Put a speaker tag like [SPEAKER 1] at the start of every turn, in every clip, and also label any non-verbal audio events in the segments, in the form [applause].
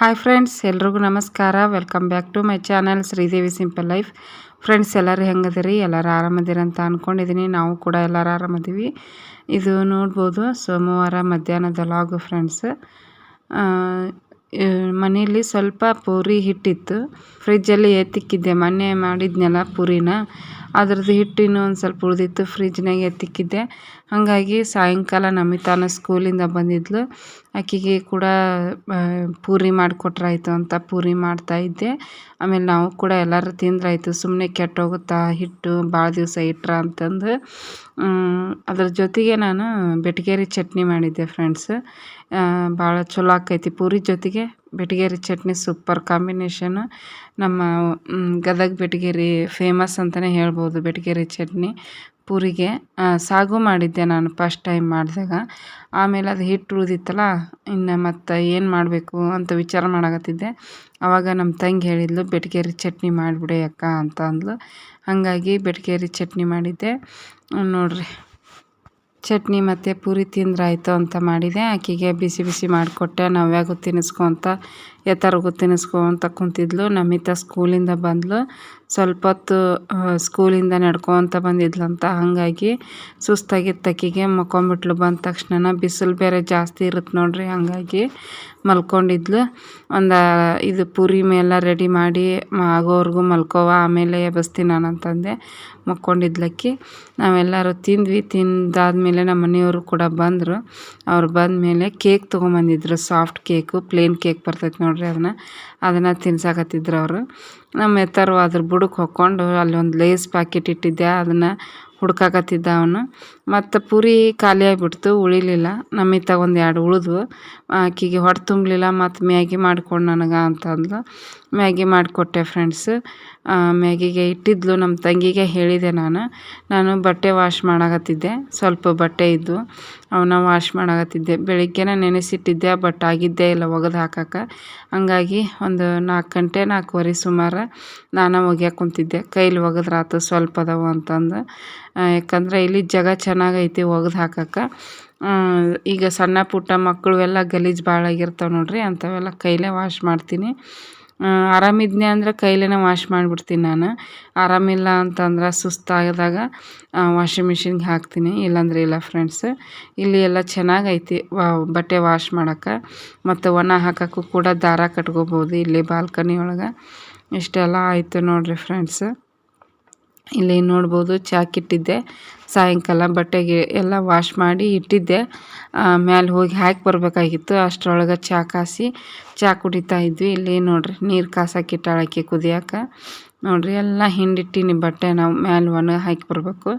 [SPEAKER 1] Hi friends, ಎಲ್ರಿಗೂ ನಮಸ್ಕಾರ. Welcome back to my channel Sridevi simple life. Friends, ಎಲ್ಲರೂ ಹೆಂಗದಿರಿ? ಎಲ್ಲರೂ ಆರಾಮದಿರಿ ಅಂತ ಅಂದ್ಕೊಂಡಿದ್ದೀನಿ ನಾವು ಕೂಡ ಎಲ್ಲರೂ ಆರಾಮದೀವಿ. ಇದು ನೋಡ್ಬೋದು ಸೋಮವಾರ ಮಧ್ಯಾಹ್ನದ ಲಾಗು ಫ್ರೆಂಡ್ಸ್. ಮನೆಯಲ್ಲಿ ಸ್ವಲ್ಪ ಪೂರಿ ಹಿಟ್ಟಿತ್ತು. ಫ್ರಿಜ್ಜಲ್ಲಿ ಎತ್ತಿಕ್ಕಿದ್ದೆ. ಮೊನ್ನೆ ಮಾಡಿದ್ನಲ್ಲ ಪೂರಿನ. ಅದ್ರದ್ದು ಹಿಟ್ಟು ಇನ್ನೂ ಒಂದು ಸ್ವಲ್ಪ ಉಳಿದಿತ್ತು ಫ್ರಿಜ್ನಾಗೆ ಎತ್ತಿಕ್ಕಿದ್ದೆ. ಹಾಗಾಗಿ ಸಾಯಂಕಾಲ ನಮಿತಾನ ಸ್ಕೂಲಿಂದ ಬಂದಿದ್ಲು. ಆಕೆಗೆ ಕೂಡ ಪೂರಿ ಮಾಡಿಕೊಟ್ರಾಯ್ತು ಅಂತ ಪೂರಿ ಮಾಡ್ತಾಯಿದ್ದೆ ಆಮೇಲೆ ನಾವು ಕೂಡ ಎಲ್ಲರೂ ತಿಂದ್ರಾಯ್ತು. ಸುಮ್ಮನೆ ಕೆಟ್ಟೋಗುತ್ತಾ, ಹಿಟ್ಟು ಭಾಳ ದಿವಸ ಇಟ್ರೆ ಅಂತಂದು. ಅದ್ರ ಜೊತೆಗೆ ನಾನು ಬೆಟಗೇರಿ ಚಟ್ನಿ ಮಾಡಿದ್ದೆ ಫ್ರೆಂಡ್ಸ್ ಭಾಳ ಚಲೋ ಆಕೈತಿ ಪೂರಿ ಜೊತೆಗೆ. ಬೆಟಗೇರಿ ಚಟ್ನಿ ಸೂಪರ್ ಕಾಂಬಿನೇಷನು ನಮ್ಮ ಗದಗ ಬೆಟಗೇರಿ ಫೇಮಸ್ ಅಂತಲೇ ಹೇಳ್ಬೋದು ಬೆಟಗೇರಿ ಚಟ್ನಿ ಪೂರಿಗೆ. ಸಾಗು ಮಾಡಿದ್ದೆ ನಾನು ಫಸ್ಟ್ ಟೈಮ್ ಮಾಡಿದಾಗ. ಆಮೇಲೆ ಅದು ಹಿಟ್ಟು ಉಳಿದಿತ್ತಲ್ಲ, ಇನ್ನು ಮತ್ತು ಏನು ಮಾಡಬೇಕು ಅಂತ ವಿಚಾರ ಮಾಡಕತ್ತಿದ್ದೆ. ಆವಾಗ ನಮ್ಮ ತಂಗಿ ಹೇಳಿದ್ಲು, ಬೆಟಗೇರಿ ಚಟ್ನಿ ಮಾಡಿಬಿಡಿ ಅಕ್ಕ ಅಂತ ಅಂದ್ಲು. ಹಾಗಾಗಿ ಬೆಟಗೇರಿ ಚಟ್ನಿ ಮಾಡಿದ್ದೆ. ನೋಡಿರಿ. ಚಟ್ನಿ ಮತ್ತು ಪೂರಿ ತಿಂದ್ರಾಯಿತು ಅಂತ ಮಾಡಿದೆ. ಆಕೆಗೆ ಬಿಸಿ ಬಿಸಿ ಮಾಡಿಕೊಟ್ಟೆ. ನವ್ಯಾಗೂ ತಿನ್ನಿಸ್ಕೊತ ಎತ್ತರಿಗೂ ತಿನ್ನಿಸ್ಕೊತ ಕುಂತಿದ್ಲು. ನಮಿತಾ ಸ್ಕೂಲಿಂದ ಬಂದ್ಲು. ಸ್ವಲ್ಪ ಹೊತ್ತು ಸ್ಕೂಲಿಂದ ನಡ್ಕೊತ ಬಂದಿದ್ಲಂತ ಹಾಗಾಗಿ ಸುಸ್ತಾಗಿತ್ತು ತಕ್ಕಿಗೆ ಮಕ್ಕೊಂಬಿಟ್ಲು. ಬಂದ ತಕ್ಷಣ ಬಿಸಿಲು ಬೇರೆ ಜಾಸ್ತಿ ಇರುತ್ತೆ ನೋಡಿರಿ. ಹಾಗಾಗಿ ಮಲ್ಕೊಂಡಿದ್ಲು. ಒಂದು, ಇದು ಪೂರಿ ಮೇಲೆ ರೆಡಿ ಮಾಡಿ ಆಗೋವರೆಗೂ ಮಲ್ಕೋವ. ಆಮೇಲೆ ಎಬ್ಬಿಸ್ತೀನಿ ನಾನು ಅಂತಂದೆ. ಮಕ್ಕೊಂಡಿದ್ಲಕ್ಕಿ. ನಾವೆಲ್ಲರೂ ತಿಂದ್ವಿ. ತಿಂದಾದ್ಮೇಲೆ ನಮ್ಮ ಮನೆಯವರು ಕೂಡ ಬಂದರು. ಅವ್ರು ಬಂದಮೇಲೆ ಕೇಕ್ ತೊಗೊಂಬಂದಿದ್ರು. ಸಾಫ್ಟ್ ಕೇಕು, ಪ್ಲೇನ್ ಕೇಕ್ ಬರ್ತೈತೆ ನೋಡಿರಿ ಅದನ್ನ. ಅದನ್ನು ತಿನ್ಸಾಕತ್ತಿದ್ರು ಅವರು. ನಮ್ಮ ಎತ್ತರು ಅದ್ರ ಬುಡಕ್ಕೆ ಹೊಕ್ಕೊಂಡು ಅಲ್ಲಿ ಒಂದು ಲೇಸ್ ಪ್ಯಾಕೆಟ್ ಇಟ್ಟಿದ್ದೆ ಅದನ್ನು ಹುಡ್ಕಾಕತ್ತಿದ್ದ ಅವನು. ಮತ್ತು ಪೂರಿ ಖಾಲಿ ಆಗಿಬಿಡ್ತು, ಉಳಿಲಿಲ್ಲ. ಇತ್ತಾಗ ಒಂದು ಎರಡು ಉಳಿದ್ವು ಆಕೆಗೆ ಹೊಟ್ಟೆ ತುಂಬಲಿಲ್ಲ, ಮತ್ತು ಮ್ಯಾಗಿ ಮಾಡ್ಕೊಂಡು ನನಗೆ ಅಂತಂದ್ಲು ಮ್ಯಾಗಿ ಮಾಡಿಕೊಟ್ಟೆ ಫ್ರೆಂಡ್ಸ್ ಮ್ಯಾಗಿಗೆ ಇಟ್ಟಿದ್ಲು ನಮ್ಮ ತಂಗಿಗೆ ಹೇಳಿದೆ ನಾನು. ನಾನು ಬಟ್ಟೆ ವಾಶ್ ಮಾಡಾಕತ್ತಿದ್ದೆ, ಸ್ವಲ್ಪ ಬಟ್ಟೆ ಇದ್ದು. ಅವನ್ನ ವಾಶ್ ಮಾಡಾಕತ್ತಿದ್ದೆ. ಬೆಳಿಗ್ಗೆನೇ ನೆನೆಸಿಟ್ಟಿದ್ದೆ ಬಟ್ ಆಗಿದ್ದೇ ಇಲ್ಲ ಒಗೆದು ಹಾಕಕ್ಕೆ ಹಂಗಾಗಿ ಒಂದು ನಾಲ್ಕು ಗಂಟೆ, ನಾಲ್ಕುವರೆ ಸುಮಾರು ನಾನು ಒಗ್ಯಾಕೆ ಕುಂತಿದ್ದೆ. ಕೈಲಿ ಒಗೆದ್ರಾತು ಸ್ವಲ್ಪ ಅದಾವ ಅಂತಂದು. ಯಾಕಂದರೆ ಇಲ್ಲಿ ಜಾಗ ಚೆನ್ನಾಗೈತಿ ಒಗ್ದು ಹಾಕಕ್ಕೆ. ಈಗ ಸಣ್ಣ ಪುಟ್ಟ ಮಕ್ಕಳು ಎಲ್ಲ ಗಲೀಜು ಭಾಳ ಆಗಿರ್ತಾವೆ ನೋಡಿರಿ, ಅಂಥವೆಲ್ಲ ಕೈಲೇ ವಾಶ್ ಮಾಡ್ತೀನಿ. ಆರಾಮಿದ್ನೆ ಅಂದ್ರೆ ಕೈಲೇ ವಾಶ್ ಮಾಡಿಬಿಡ್ತೀನಿ ನಾನು. ಆರಾಮಿಲ್ಲ ಅಂತಂದ್ರೆ ಸುಸ್ತಾದಾಗ ವಾಷಿಂಗ್ ಮಿಷಿನ್ಗೆ ಹಾಕ್ತೀನಿ, ಇಲ್ಲಾಂದ್ರೆ ಇಲ್ಲ ಫ್ರೆಂಡ್ಸ್ ಇಲ್ಲಿ ಎಲ್ಲ ಚೆನ್ನಾಗೈತಿ ಬಟ್ಟೆ ವಾಶ್ ಮಾಡೋಕ್ಕೆ. ಮತ್ತು ಒಣ ಹಾಕೋಕ್ಕೂ ಕೂಡ ದಾರ ಕಟ್ಕೋಬೋದು ಇಲ್ಲಿ ಬಾಲ್ಕನಿ ಒಳಗೆ. ಇಷ್ಟೆಲ್ಲ ಆಯಿತು ನೋಡಿರಿ ಫ್ರೆಂಡ್ಸ್ ಇಲ್ಲಿ ನೋಡ್ಬೋದು ಚಾಕಿಟ್ಟಿದ್ದೆ ಸಾಯಂಕಾಲ ಬಟ್ಟೆಗೆ ಎಲ್ಲ ವಾಶ್ ಮಾಡಿ ಇಟ್ಟಿದ್ದೆ. ಮ್ಯಾಲೆ ಹೋಗಿ ಹಾಕಿ ಬರಬೇಕಾಗಿತ್ತು. ಅಷ್ಟರೊಳಗೆ ಚಾ ಕಾಸಿ ಚಾ ಕುಡಿತಾ ಇದ್ವಿ. ಇಲ್ಲಿ ನೋಡ್ರಿ, ನೀರು ಕಾಸಕ್ಕೆ ಇಟ್ಟಾಳಕ್ಕೆ ಕುದಿಯೋಕೆ. ನೋಡ್ರಿ, ಎಲ್ಲ ಹಿಂಡಿಟ್ಟಿನಿ ಬಟ್ಟೆ ನಾವು ಮ್ಯಾಲೆ ಒಣ ಹಾಕಿ ಬರಬೇಕು.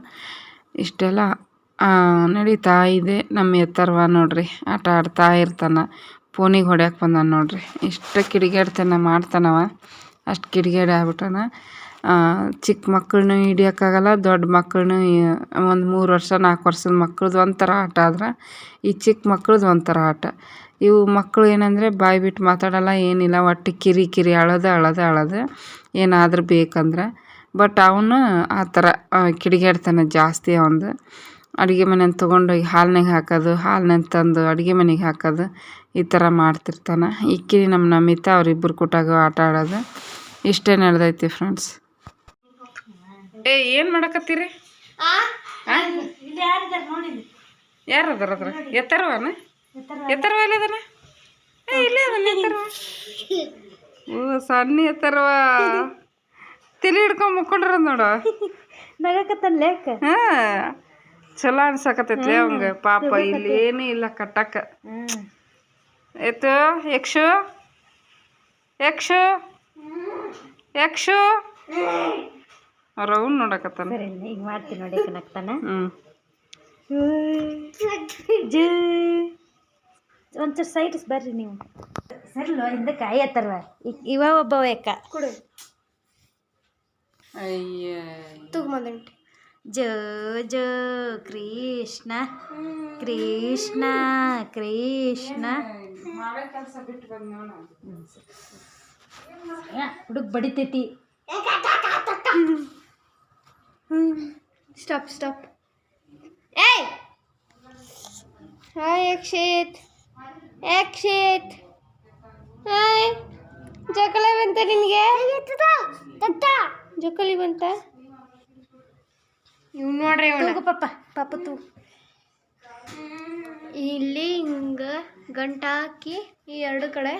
[SPEAKER 1] ಇಷ್ಟೆಲ್ಲ ನಡೀತಾ ಇದೆ. ನಮ್ಮ ಎತ್ತರವ ನೋಡ್ರಿ, ಆಟ ಆಡ್ತಾ ಇರ್ತಾನೆ. ಫೋನಿಗೆ ಹೊಡ್ಯಕ್ಕೆ ಬಂದಾನ ನೋಡ್ರಿ. ಇಷ್ಟು ಕಿಡಿಗೇಡ್ತಾನೆ ಮಾಡ್ತಾನವ. ಅಷ್ಟು ಕಿಡಿಗೇಡಿ ಆಗ್ಬಿಟ್ಟಾನ. ಚಿಕ್ಕ ಮಕ್ಕಳನ್ನು ಹಿಡಿಯೋಕ್ಕಾಗಲ್ಲ, ದೊಡ್ಡ ಮಕ್ಕಳನ್ನು ಒಂದು ಮೂರು ವರ್ಷ, ನಾಲ್ಕು ವರ್ಷದ ಮಕ್ಳದ್ದು ಒಂಥರ ಆಟ ಆದ್ರೆ, ಈ ಚಿಕ್ಕ ಮಕ್ಳದ್ದು ಒಂಥರ ಆಟ. ಇವು ಮಕ್ಕಳು ಏನಂದರೆ ಬಾಯಿ ಬಿಟ್ಟು ಮಾತಾಡೋಲ್ಲ, ಏನಿಲ್ಲ, ಒಟ್ಟು ಕಿರಿ ಕಿರಿ ಅಳೋದು ಅಳೋದು ಅಳೋದು ಏನಾದರೂ ಬೇಕಂದ್ರೆ. ಬಟ್ ಅವನು ಆ ಥರ ಕಿಡಿಗೇಡ್ತಾನೆ ಜಾಸ್ತಿ ಅವಂದು. ಅಡುಗೆ ಮನೆನ ತೊಗೊಂಡೋಗಿ ಹಾಲ್ನಾಗ ಹಾಕೋದು, ಹಾಲ್ನಾಗ ತಂದು ಅಡುಗೆ ಮನೆಗೆ ಹಾಕೋದು, ಈ ಥರ ಮಾಡ್ತಿರ್ತಾನೆ. ಇಕ್ಕಿ ನಮ್ಮ ನಮಿತಾ ಅವರಿಬ್ಬರು ಕೂಟಾಗ ಆಟ ಆಡೋದು. ಇಷ್ಟೇ ನಡೆದೈತಿ ಫ್ರೆಂಡ್ಸ್ ಏ ಏನು ಮಾಡಕತ್ತೀರಿ? ಯಾರು ಅದಾರ? ಅದ್ರ ಎತ್ತರವನ? ಎತ್ತರವ ಇಲ್ಲ ಅದನ? ಏ ಇಲ್ಲೇ ಅದನ್ನ ಎತ್ತರವ. [laughs] ಓ ಸಣ್ಣ ಎತ್ತರವ. ತಲೆ ಹಿಡ್ಕೊಂಡ್ ಮುಕ್ಕೊಂಡ್ರ ನೋಡು. [laughs]
[SPEAKER 2] ನಗಕತ್ತನ್ಲೇಕ
[SPEAKER 1] ಹಾ. ಚಲೋ ಅನ್ಸಕತ್ತೈತಿ ಅವಂಗ. ಪಾಪ ಇಲ್ಲಿ ಏನೂ ಇಲ್ಲ ಕಟ್ಟಕ್ಕ. ಎತ್ತು ಯಕ್ಷು? ಯಕ್ಷು? ಯಕ್ಷು? ಅವ್ರವ್ನ ನೋಡಕತ್ತಾನ.
[SPEAKER 2] ಸರಿ ಈಗ ಮಾಡ್ತೀನಿ ನೋಡಿ ಕನಕ್ತಾನ
[SPEAKER 1] ಹ್ಞೂ
[SPEAKER 2] ಜ. ಒಂಚೂರು ಸೈಡ್ಸ್ ಬರ್ರಿ ನೀವು. ಸರಿ ಹಿಂದೆ ಕಾಯಿ ಆಯತ್ತಲ್ವ ಇವ ಒಬ್ಬ ಅಕ್ಕ ಕೊಡು.
[SPEAKER 1] ಅಯ್ಯ.
[SPEAKER 2] ತಗೊಂಬಂದುಂಟು ಜ ಜ ಕೃಷ್ಣ ಕೃಷ್ಣ ಕೃಷ್ಣ. ಹುಡುಗ ಬಡಿತೈತಿ. ಸ್ಟಾಪ್ ಸ್ಟಾಪ್ ಏಯ್! ಹಾಯ್ ಅಕ್ಷಿತ್ ಅಕ್ಷಿತ್ ಜೋಕಾಲಿ ಬಂತ ನಿನಗೆ ಜೋಕಾಲಿ ಬಂತ?
[SPEAKER 3] ಇವ್ ನೋಡ್ರಿ
[SPEAKER 2] ಪಾಪ ಪಾಪ ತೂ
[SPEAKER 3] ಇಲ್ಲಿ ಹಿಂಗ ಗಂಟಾಕಿ ಈ ಎರಡು ಕಡೆ.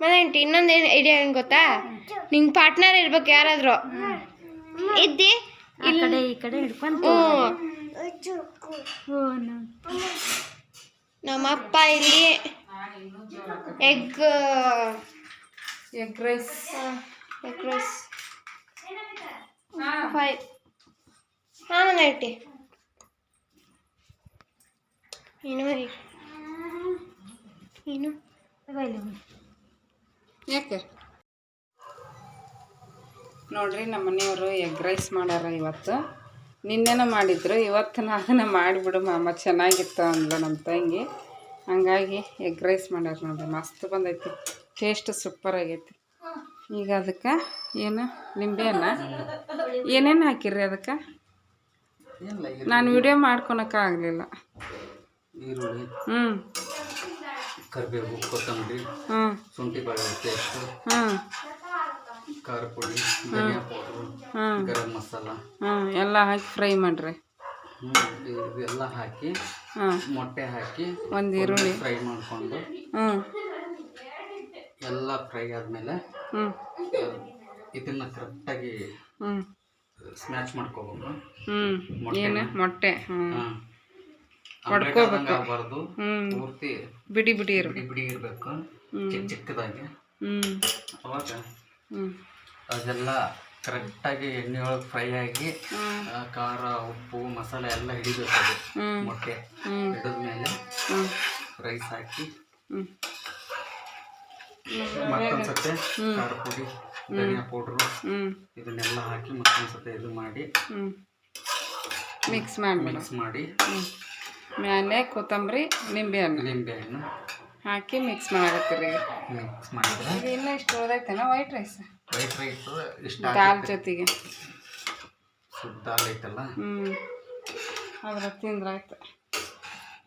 [SPEAKER 3] ಮತ್ತೆ ಇನ್ನೊಂದು ಏನು ಐಡಿಯಾ ಏನು ಗೊತ್ತಾ? ನಿಂಗೆ ಪಾರ್ಟ್ನರ್ ಇರ್ಬೇಕು ಯಾರಾದ್ರೂ. ಇದ್ದಿ
[SPEAKER 2] ಆ ಕಡೆ ಈ ಕಡೆ ಹಿಡ್ಕೊಂಡು
[SPEAKER 3] ನಮ್ಮಪ್ಪ ಇಲ್ಲಿ egg
[SPEAKER 1] egg rice.
[SPEAKER 3] Egg rice. Five ಹಾಂ ನೈಟಿ ಏನು ಏನು
[SPEAKER 1] ಯಾಕೆ? ನೋಡ್ರಿ ನಮ್ಮ ಮನೆಯವರು ಎಗ್ ರೈಸ್ ಮಾಡ್ಯಾರ ಇವತ್ತು. ನಿನ್ನೆನ ಮಾಡಿದ್ರು ಇವತ್ತು ನಾನು ಮಾಡಿಬಿಡು ಮಾಮ ಚೆನ್ನಾಗಿತ್ತು ಅಂದ್ಲು ನಮ್ಮ ತಂಗಿ. ಹಂಗಾಗಿ ಎಗ್ ರೈಸ್ ಮಾಡ್ಯಾರ ನೋಡ್ರಿ ಮಸ್ತ್ ಬಂದೈತಿ ಟೇಸ್ಟ್ ಸೂಪರ್ ಆಗೈತಿ. ಈಗ ಅದಕ್ಕೆ ಏನು ನಿಂಬೆಹಣ್ಣ? ಏನೇನು ಹಾಕಿರಿ ಅದಕ್ಕೆ? ನಾನು ವಿಡಿಯೋ
[SPEAKER 4] ಮಾಡ್ಕೊಳಕ್ಕಾಗಲಿಲ್ಲ
[SPEAKER 1] ಹ್ಞೂ
[SPEAKER 4] ಕರಿಬೇವು ಕೊತ್ತಂಬರಿ
[SPEAKER 1] ಹ್ಞೂ
[SPEAKER 4] ಶುಂಠಿ ಬೆಳ್ಳುಳ್ಳಿ ಪೇಸ್ಟ್
[SPEAKER 1] ಹ್ಞೂ
[SPEAKER 4] ಖಾರ ಪುಡಿ ಧನಿಯಾ ಪೌಡ್ರು ಗರಂ ಮಸಾಲ.
[SPEAKER 1] ಎಲ್ಲ ಹಾಕಿ ಫ್ರೈ ಮಾಡಿರಿ.
[SPEAKER 4] ಎಲ್ಲ ಇವೆಲ್ಲ ಹಾಕಿ
[SPEAKER 1] ಹಾಂ
[SPEAKER 4] ಮೊಟ್ಟೆ ಹಾಕಿ
[SPEAKER 1] ಒಂದು ಈರುಳ್ಳಿ.
[SPEAKER 4] ಫ್ರೈ ಮಾಡ್ಕೊಂಡು
[SPEAKER 1] ಹ್ಞೂ
[SPEAKER 4] ಎಲ್ಲ ಫ್ರೈ ಆದಮೇಲೆ
[SPEAKER 1] ಹ್ಞೂ
[SPEAKER 4] ಇದನ್ನ ಕರೆಕ್ಟಾಗಿ
[SPEAKER 1] ಹ್ಞೂ
[SPEAKER 4] ಸ್ಮ್ಯಾಚ್ ಮಾಡ್ಕೋಬೇಕು.
[SPEAKER 1] ಹ್ಞೂ ಏನು? ಮೊಟ್ಟೆ. ಹ್ಞೂ ಹೊಡ್ಕೋಬೇಕು.
[SPEAKER 4] ಆಗಬಾರ್ದು.
[SPEAKER 1] ಹ್ಞೂ
[SPEAKER 4] ಪೂರ್ತಿ
[SPEAKER 1] ಬಿಡಿ ಬಿಡಿ
[SPEAKER 4] ಬಿಡಿ ಬಿಡಿ ಇರಬೇಕು. ಚಿಕ್ಕ ಚಿಕ್ಕದಾಗಿ.
[SPEAKER 1] ಹ್ಞೂ
[SPEAKER 4] ಅವಾಗ ಅದೆಲ್ಲ ಕರೆಕ್ಟಾಗಿ ಎಣ್ಣೆ ಒಳಗೆ ಫ್ರೈ ಆಗಿ ಖಾರ ಉಪ್ಪು ಮಸಾಲೆ ಎಲ್ಲ ಹಿಡಿಬೇಕು ಅದು ಮೊಟ್ಟೆ ಹಿಡಿದ್ಮೇಲೆ ರೈಸ್ ಹಾಕಿ
[SPEAKER 1] ಹ್ಞೂ
[SPEAKER 4] ಮತ್ತೊಂದ್ಸತೆ ಖಾರ ಪುಡಿ ಧನಿಯಾ ಪೌಡ್ರು ಇದನ್ನೆಲ್ಲ ಹಾಕಿ ಮತ್ತೊಂದ್ಸತೆ ಇದು ಮಾಡಿ
[SPEAKER 1] ಮಿಕ್ಸ್ ಮಾಡಿ
[SPEAKER 4] ಮಿಕ್ಸ್ ಮಾಡಿ
[SPEAKER 1] ಮೇಲೆ ಕೊತ್ತಂಬರಿ ನಿಂಬೆಹಣ್ಣು
[SPEAKER 4] ನಿಂಬೆಹಣ್ಣು
[SPEAKER 1] ಹಾಕಿ ಮಿಕ್ಸ್ ಮಾಡ್ತೀರಿ.
[SPEAKER 4] ಮಿಕ್ಸ್ ಮಾಡಿದ್ರೆ?
[SPEAKER 1] ಇನ್ನೂ ಇಷ್ಟು ಉಳ್ದೈತೇನ ವೈಟ್ ರೈಸ್
[SPEAKER 4] ವೈಟ್ ರೈಸ್ ಇಷ್ಟ
[SPEAKER 1] ದಾಲ್ ಜೊತೆಗೆ.
[SPEAKER 4] ಸುದ್ದ ದಾಲ್ ಐತಲ್ಲ?
[SPEAKER 1] ಹ್ಞೂ ಅದ್ರ ತಿಂದ್ರಾಯ್ತು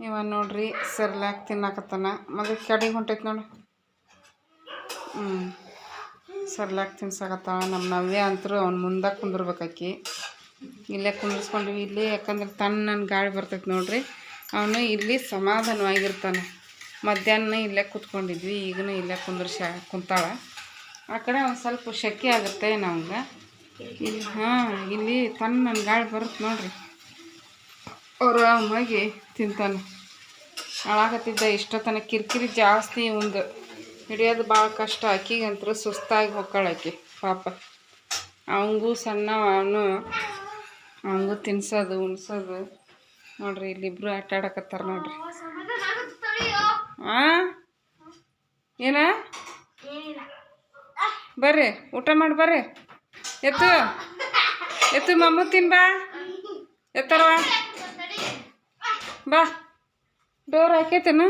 [SPEAKER 1] ಇವ ನೋಡ್ರಿ ಸರ್ಲಾಕ್ ತಿನ್ನಾಕತ್ತಾನ. ಮೊದಲು ಕಡಿಗೆ ಹೊಂಟೈತೆ ನೋಡಿ. ಹ್ಞೂ ಸರ್ಲಾಕ್ ತಿನ್ಸಾಕತ್ತಾಳ ನಮ್ಮ ನವ್ಯ ಅಂತರೂ ಅವ್ನ ಮುಂದೆ ಕುಂದಿರ್ಬೇಕಾಕಿ ಇಲ್ಲೇ ಕುಂದಿರ್ಸ್ಕೊಂಡಿವಿ. ಇಲ್ಲಿ ಯಾಕಂದ್ರೆ ತಣ್ಣನ ಗಾಳಿ ಬರ್ತೈತೆ ನೋಡ್ರಿ. ಅವನು ಇಲ್ಲಿ ಸಮಾಧಾನವಾಗಿರ್ತಾನೆ. ಮಧ್ಯಾಹ್ನ ಇಲ್ಲೇ ಕೂತ್ಕೊಂಡಿದ್ವಿ, ಈಗನೂ ಇಲ್ಲೇ ಕುಂದ್ರಶ, ಕುಂತಾಳ. ಆ ಕಡೆ ಒಂದು ಸ್ವಲ್ಪ ಶೆಕೆ ಆಗುತ್ತೆ ನಮ್ಗೆ. ಇಲ್ಲಿ ಹಾಂ, ಇಲ್ಲಿ ತಣ್ಣನ ಗಾಳಿ ಬರುತ್ತೆ ನೋಡ್ರಿ. ಆರಾಮಾಗಿ ತಿಂತಾನೆ. ಅಳಾಕತ್ತಿದ್ದ ಇಷ್ಟೊತ್ತನ ಕಿರಿಕಿರಿ ಜಾಸ್ತಿ ಒಂದು ಹಿಡಿಯೋದು ಭಾಳ ಕಷ್ಟ. ಆಕಿಗಂತೂ ಸುಸ್ತಾಗಿ ಹೊಕ್ಕಾಳ ಆಕಿ, ಪಾಪ. ಅವಂಗೂ ಸಣ್ಣ ಅವನು ಅವಂಗೂ ತಿನ್ಸೋದು, ಉಣ್ಸೋದು. ನೋಡ್ರಿ, ಇಲ್ಲಿಬ್ರು ಆಟ ಆಡಕತ್ತಾರ ನೋಡ್ರಿ. ಆ? ಏನ? ಬರ್ರಿ, ಊಟ ಮಾಡಿ ಬರ್ರಿ. ಎತ್ತು. ಎತ್ತು ಮಮ್ಮು ತಿನ್ ಬಾ. ಎತ್ತರವಾ ಬಾ. ಡೋರ್ ಹಾಕೈತೇನ?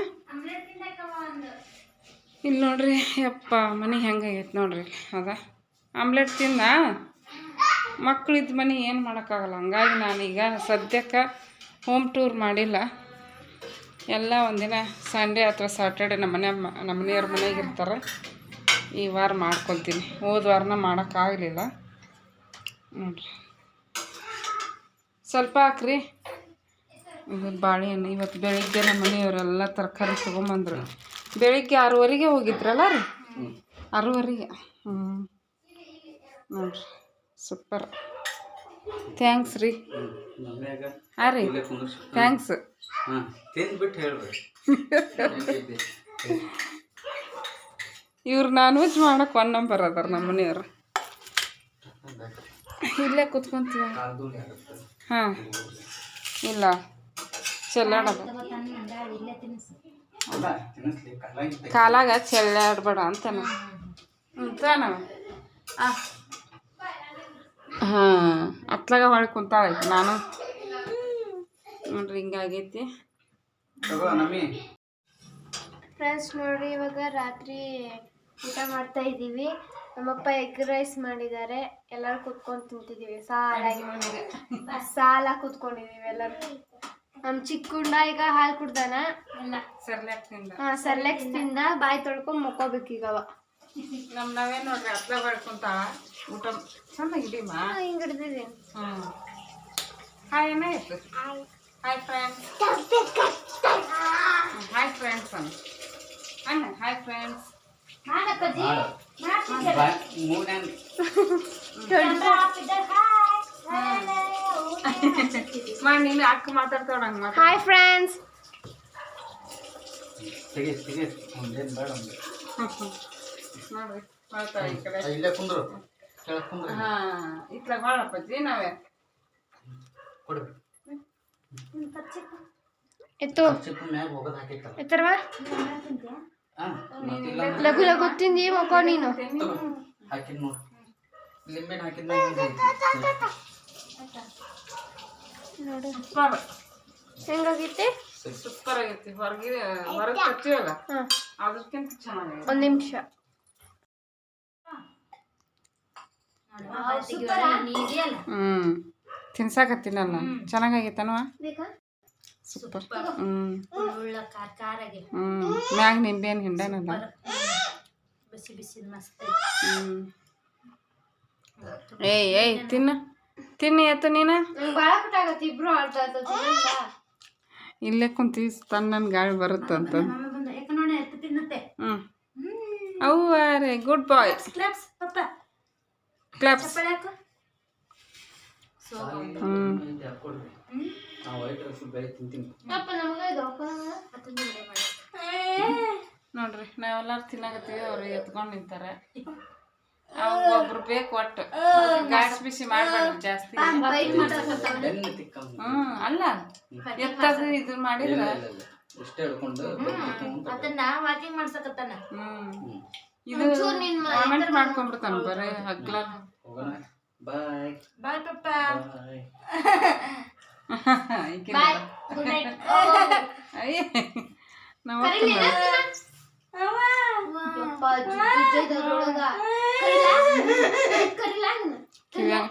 [SPEAKER 1] ಇಲ್ಲಿ ನೋಡ್ರಿ, ಯಪ್ಪ, ಮನೆ ಹೆಂಗಾಗೈತೆ ನೋಡ್ರಿ. ಅದ. ಆಮ್ಲೆಟ್ ತಿಂದ? ಮಕ್ಕಳಿದ್ದ ಮನೆ ಏನು ಮಾಡೋಕ್ಕಾಗಲ್ಲ. ಹಂಗಾಗಿ ನಾನೀಗ ಸದ್ಯಕ್ಕೆ ಹೋಮ್ ಟೂರ್ ಮಾಡಿಲ್ಲ. ಎಲ್ಲ ಒಂದಿನ ಸಂಡೇ ಅಥವಾ ಸಾಟರ್ಡೆ ನಮ್ಮ ಮನೆ ನಮ್ಮ ಮನೆಯವ್ರ ಮನೆಗೆ ಇರ್ತಾರೆ. ಈ ವಾರ ಮಾಡ್ಕೊಳ್ತೀನಿ. ಹೋದ ವಾರನ ಮಾಡೋಕ್ಕಾಗಲಿಲ್ಲ ನೋಡ್ರಿ. ಸ್ವಲ್ಪ ಹಾಕ್ರಿ. ಇದು ಬಾಳೆಹಣ್ಣು. ಇವತ್ತು ಬೆಳಿಗ್ಗೆ ನಮ್ಮ ಮನೆಯವರೆಲ್ಲ ತರಕಾರಿ ತೊಗೊಂಬಂದ್ರು. ಬೆಳಿಗ್ಗೆ ಆರೂವರೆಗೆ ಹೋಗಿದ್ರಲ್ಲ ರೀ? ಆರೂವರೆಗೆ. ಹ್ಞೂ ನೋಡ್ರಿ. ಸೂಪರ್. ಥ್ಯಾಂಕ್ಸ್ ರೀ. ಹಾಂ ರೀ. ಥ್ಯಾಂಕ್ಸ್? ಇವ್ರು ನಾನ್ ವೆಜ್ ಮಾಡಕ್ಕೆ ಒನ್ ನಂಬರ್ ಅದಾರ ನಮ್ಮ ಮನೆಯವ್ರು. ಇಲ್ಲೇ ಕುತ್ಕೊಂತೀವಿ. ಹಾಂ. ಇಲ್ಲ. ಚೆಲ್ಲಾಡೋದು. ಕಾಲಾಗ ಚೆಲ್ಲಾಡ್ಬೇಡ ಅಂತಾನ. ಅಂತಾನ ಹಾಂ ಅತ್ಲಾಗ ಹೊಳಿ ಕುಂತಾಳೈತಿ ನಾನು ನೋಡ್ರಿ ಹಿಂಗಾಗೈತಿ
[SPEAKER 3] ಫ್ರೆಂಡ್ಸ್ ನೋಡ್ರಿ ಇವಾಗ ರಾತ್ರಿ ಊಟ ಮಾಡ್ತಾ ಇದ್ದೀವಿ. ನಮ್ಮಪ್ಪ ಎಗ್ ರೈಸ್ ಮಾಡಿದ್ದಾರೆ. ಎಲ್ಲರೂ ಕುತ್ಕೊಂಡು ತಿಂತಿದ್ದೀವಿ. ಸಾಲಾಗಿ. ಸಾಲ ಕುತ್ಕೊಂಡಿದ್ದೀವಿ ಎಲ್ಲರೂ. ನಮ್ಮ ಚಿಕ್ಕುಂಡ ಈಗ ಹಾಲು ಕುಡ್ದಾನ? ಹಾ ಸರ್ಲೆಕ್ಸ್ ತಿಂದ ಬಾಯಿ ತೊಳ್ಕೊಂಡು ಮುಕ್ಕೋಬೇಕು ಈಗ ಅವ.
[SPEAKER 1] ನಮ್ ನಾವೇ ನೋಡ್ರಿ ಹತ್ಲ ಬೆಳ್ಕೊಂತ ಊಟ ಚಂದ ಹಿಡಿಮ
[SPEAKER 3] ಹಿಂಗ್ ಹಿಡ್ದಿದ್ದೀನಿ
[SPEAKER 1] ಹ್ಮ್. ಹಾಯ್ ಏನಾಯ್ತು ಹಾಯ್ ಫ್ರೆಂಡ್ಸ್ ಹಾಯ್ ಫ್ರೆಂಡ್ಸ್ ಅನ್ನ ಅಣ್ಣ ಹಾಯ್ ಫ್ರೆಂಡ್ಸ್ ನೀನು ಅಕ್ಕ ಮಾತಾಡ್ತಾಳ ಹಂಗೆ ಮಾತಾಡ.
[SPEAKER 3] ಹಾಯ್ ಫ್ರೆಂಡ್ಸ್
[SPEAKER 1] ನೋಡ್ರಿ ಈ ಕಡೆ.
[SPEAKER 4] ಇಲ್ಲೇ ಕುಂದ್ರು. ಕೆಳಗೆ ಕುಂದ್ರು.
[SPEAKER 1] ಹಾ ಇತ್ಲ ಮಾಡಪ್ಪಜ್ಜಿ ನಾವೇ.
[SPEAKER 4] ಕೊಡು.
[SPEAKER 3] ಎತ್ತು. ಎತ್ತರವಾ ಲಘು ಲಘು ತಿಂದಿ ಮಕ್ಕೋ ನೀನು.
[SPEAKER 4] ಹಾಕಿದ್ ನೋಡು. ಲಿಂಬೆನ್ ಹಾಕಿದ್
[SPEAKER 3] ನೋಡು.
[SPEAKER 1] ಸೂಪರ್.
[SPEAKER 3] ಹೆಂಗಾಗೈತಿ?
[SPEAKER 1] ಸೂಪರ್ ಆಗೈತಿ. ಹೊರಗೆ ಹೊರಗೆ
[SPEAKER 3] ಹಾ
[SPEAKER 1] ಅದಕ್ಕಿಂತ ಚೆನ್ನಾಗಿದೆ
[SPEAKER 3] ಒಂದು ನಿಮಿಷ.
[SPEAKER 2] ನೀ ಇದೆಯಲ್ಲ
[SPEAKER 1] ಹ್ಮ್. ತಿನ್ಸಾಕತ್ತೀನಲ್ಲ ಚೆನ್ನಾಗೈತನವ
[SPEAKER 3] ಬೇಕಾ?
[SPEAKER 1] ಸೂಪರ್
[SPEAKER 2] ಖಾರಾಗಿ
[SPEAKER 1] ಹ್ಮ್. ಮ್ಯಾಗ ನಿಂಬೆ ಹಿಂಡೇನಲ್ಲ?
[SPEAKER 2] ಬಿಸಿ ಬಿಸಿ ಮಸ್ತ್
[SPEAKER 1] ಹ್ಮ್. ಏಯ್ ಏಯ್ ತಿನ್ನು. ತಿನ್ನಿ ಎತ್ತ ನೀನು? ಇಲ್ಲೇ ಕುಂತಿ ತನ್ನ ಗಾಳಿ ಬರುತ್ತಂತ
[SPEAKER 2] ಹ್ಞೂ ಬಂದ ಯಾಕೆ ನೋಡಿ ಎತ್ತು ತಿನ್ನುತ್ತೆ.
[SPEAKER 1] ಹ್ಮ್. ಅವು ಅರೆ ಗುಡ್ ಬಾಯ್
[SPEAKER 2] ಕ್ಲಾಪ್ಸ್
[SPEAKER 1] ನೋಡ್ರಿ ನಾವೆಲ್ಲಾರು ತಿನ್ನಾಕತ್ತೀವಿ ಅವ್ರು ಎತ್ಕೊಂಡು ನಿಂತಾರೆ. ಒಬ್ರು ಬೇಕು ಒಟ್ಟು. ಗಾಡ್ಸ್ ಬಿಸಿ ಮಾಡ್ಬಾರ್ದು ಜಾಸ್ತಿ. ಹ್ಮ್. ಅಲ್ಲ. ಎತ್ತದ ಇದು ಮಾಡಿದ್ರ. ಹ್ಮ್. ಇದು ಕಾಮೆಂಟ್ ಮಾಡ್ಕೊಂಡ್ಬಿಡ್ತಾನ ಬರೀ ಹಗ್ಲ.
[SPEAKER 4] ಬಾಯ್.
[SPEAKER 2] ಬಾಯ್ ಪಪ್ಪ. [laughs] [laughs]
[SPEAKER 1] ನಾವು ಕಿವ್ಯಾಗ